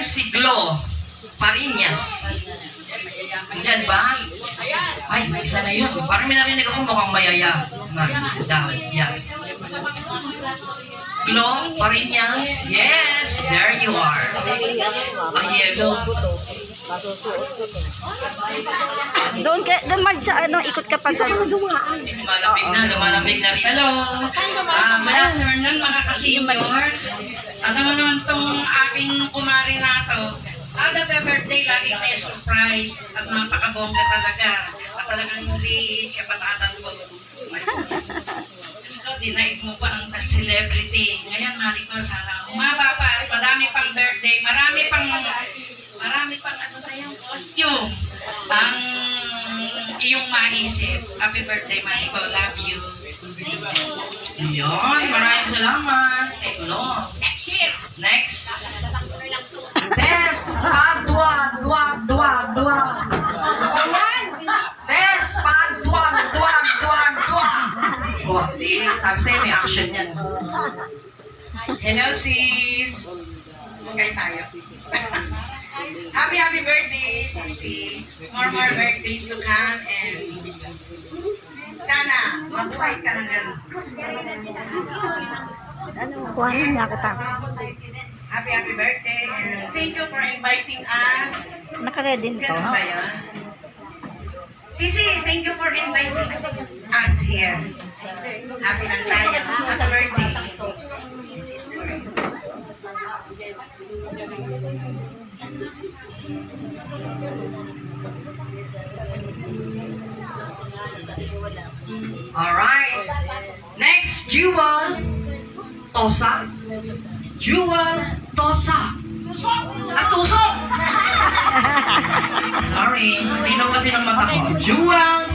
natin si Glo Parinas. Diyan ba? Ay, isa na yun. Parang may narinig ako mukhang mayaya. Man, daw, yan. Glo Parinas. Yes, there you are. Ay, yellow. Doon ka, doon Marge, sa ano, ikot ka pag ano. Lumalapig na, lumalapig na rin. Hello! Ah, good afternoon mga ka-senior. Ano naman tong aking kumari na to? Ada pa birthday, laging may surprise at napakabongga talaga. At talagang hindi siya patatan ko. Diyos ko, dinaig mo pa ang celebrity. Ngayon, mali ko, sana umaba pa at madami pang birthday. Marami pang, marami pang ano tayong costume. Ang iyong maisip. Happy birthday, Mariko. Love you. Ayun, maraming salamat. Teklo. Next. Des, Oh, see? Sabi sa'yo, may action yan. Hello, sis! Kaya tayo. happy, happy birthday, Sisi. More, more birthdays to come and sana mabuhay ka hanggang Ano, kuhanin niya kita. happy, happy birthday and thank you for inviting us. Nakaready na to. Ganun ba yun? Sisi, thank you for inviting us here. Happy lang tayo. Happy birthday. This is for. Alright. Next, Jewel Tosa. Jewel Tosa. Tusok! Sorry, linaw kasi ng mata ko. Jewel